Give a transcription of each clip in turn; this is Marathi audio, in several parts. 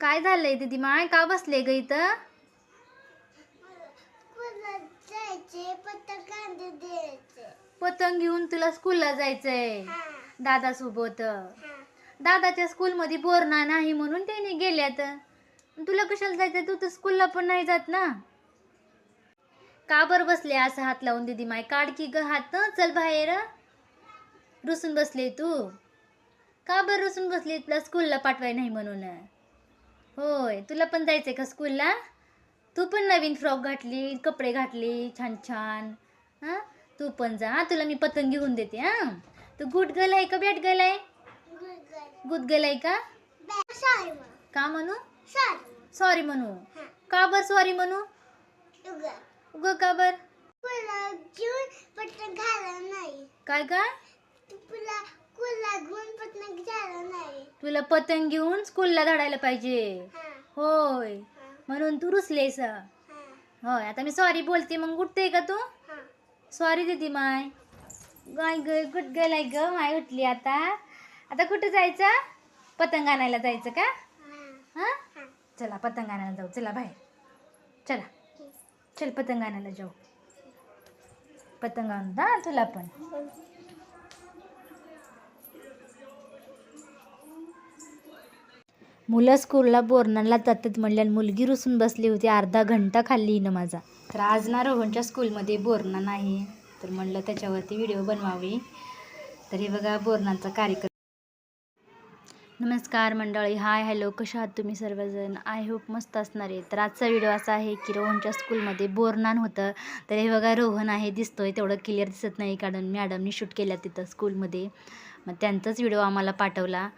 काय झालंय दीदी? माय का बसले ग इथं? पतंग घेऊन तुला स्कूलला जायचंय हा. दादा सोबत दादाच्या स्कूलमध्ये बोरना नाही म्हणून त्याने गेल्यात. तुला कशाला जायचं तू तर स्कूलला पण नाही जात ना. का बर बसले असं हात लावून दीदी माय? काढ की ग हात. चल बाहेर. रुसून बसले तू. का बर रुसून बसली तुला स्कूलला पाठवाय नाही म्हणून. होय तुला पण जायचंय का स्कूलला तू पण नवीन फ्रॉक घातली कपडे घातली छान छान हां? तू पण जा. हां तुला मी पतंग घेऊन देते हां? तू गुड गर्ल आहे का बॅट गर्ल आहे? गुड गर्ल आहे का? का म्हणू? सॉरी सॉरी म्हणू. का बर सॉरी म्हणू? उगा. उग का बर? काय काय? तुला घेऊन नाही. पतंग घेऊन स्कूलला धाडायला पाहिजे. हा. होय. हा. म्हणून तू रुसलेस. हा. होय आता मी सॉरी बोलते. मग उठते का तू? हा. सॉरी दीदी माय. गाय ग गुड गर्ल आहे ग माय उठली आता. आता कुठं जायचं? पतंग आणायला जायचं का? हा. हां? हा. चला पतंग आणायला जाऊ. चला बाहेर. चला. चल पतंग आणायला जाऊ. पतंग आणून दा तुला पण. मुलं स्कूलला बोरणाला जातात म्हणल्यान मुलगी रुसून बसली होती अर्धा घंटा खाल्ली हिनं माझा. तर आज ना रोहनच्या स्कूलमध्ये बोरणा नाही. तर म्हणलं त्याच्यावरती व्हिडिओ बनवावी. तर हे बघा बोरणाचा कार्यक्रम नमस्कार मंडळी हाय हॅलो कशा आहात तुम्ही सर्वजण? आय होप मस्त असणार. आहे तर आजचा व्हिडिओ असा आहे की रोहनच्या स्कूलमध्ये बोरनान होतं. तर हे बघा रोहन आहे दिसतोय तेवढं क्लिअर दिसत नाही कारण मॅडमनी शूट केल्या तिथं स्कूलमध्ये. मग त्यांचाच व्हिडिओ आम्हाला पाठवला.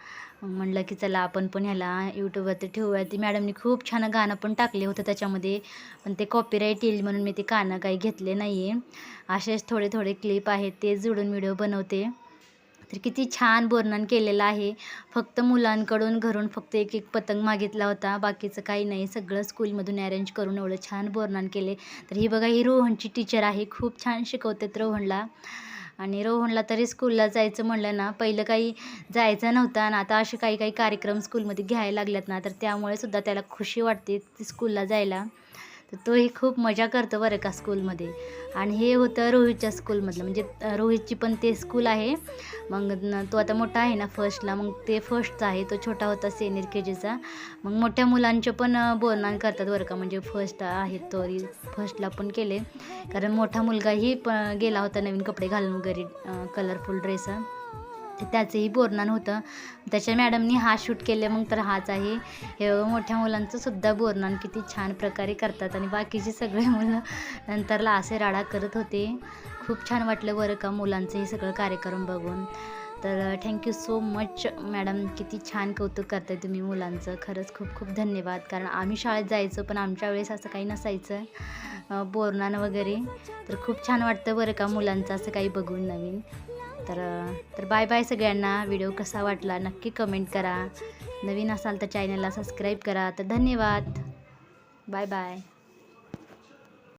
म्हणलं की चला आपण पण ह्याला यूट्यूबवरती ठेवूया. ती मॅडमनी खूप छान गाणं पण टाकले होतं त्याच्यामध्ये. पण ते कॉपीराईट येईल म्हणून मी ते गाणं काही घेतले नाही आहे असेच थोडे थोडे क्लिप आहेत ते जोडून व्हिडिओ बनवते. तर किती छान वर्णन केलेलं आहे. फक्त मुलांकडून घरून फक्त एक एक पतंग मागितला होता. बाकीचं काही नाही. सगळं स्कूलमधून अरेंज करून एवढं छान वर्णन केले. तर ही बघा ही रोहनची टीचर आहे. खूप छान शिकवतात रोहनला. आणि रोहनला तरी स्कूलला जायचं म्हणलं ना पहिलं काही जायचं नव्हतं आणि आता असे काही काही कार्यक्रम स्कूलमध्ये घ्यायला लागल्यात ना तर त्यामुळे सुद्धा त्याला खुशी वाटते ती स्कूलला जायला. तर तोही खूप मजा करतो बरं का स्कूलमध्ये आणि हे होतं रोहितच्या स्कूलमधलं म्हणजे रोहितची पण ते स्कूल आहे. मग तो आता मोठा आहे ना फर्स्टला मग ते फर्स्टचा आहे. तो छोटा होता सेनियर के जीचा मग मोठ्या मुलांचे पण बोलणं करतात बरं का. म्हणजे फर्स्ट आहेत तो फर्स्टला पण केले. कारण मोठा मुलगाही प गेला होता नवीन कपडे घालून वगैरे कलरफुल ड्रेस त्याचंही बोरणान होतं त्याच्या मॅडमनी हा शूट केले मग तर हाच आहे. हे मोठ्या मुलांचं सुद्धा बोरणान किती छान प्रकारे करतात. आणि बाकीचे सगळे मुलं नंतरला असे राडा करत होते. खूप छान वाटलं बरं का मुलांचं हे सगळं कार्यक्रम बघून. तर थँक्यू सो मच मॅडम. किती छान कौतुक करताय तुम्ही मुलांचं. खरंच खूप खूप धन्यवाद. कारण आम्ही शाळेत जायचो पण आमच्या वेळेस असं काही नसायचं. अं, वगैरे. तर खूप छान वाटतं बरं का मुलांचं असं काही बघून नवीन. तर तर बाय बाय सगळ्यांना. व्हिडिओ कसा वाटला नक्की कमेंट करा. नवीन असाल तर चॅनलला सबस्क्राईब करा. तर धन्यवाद. Bye bye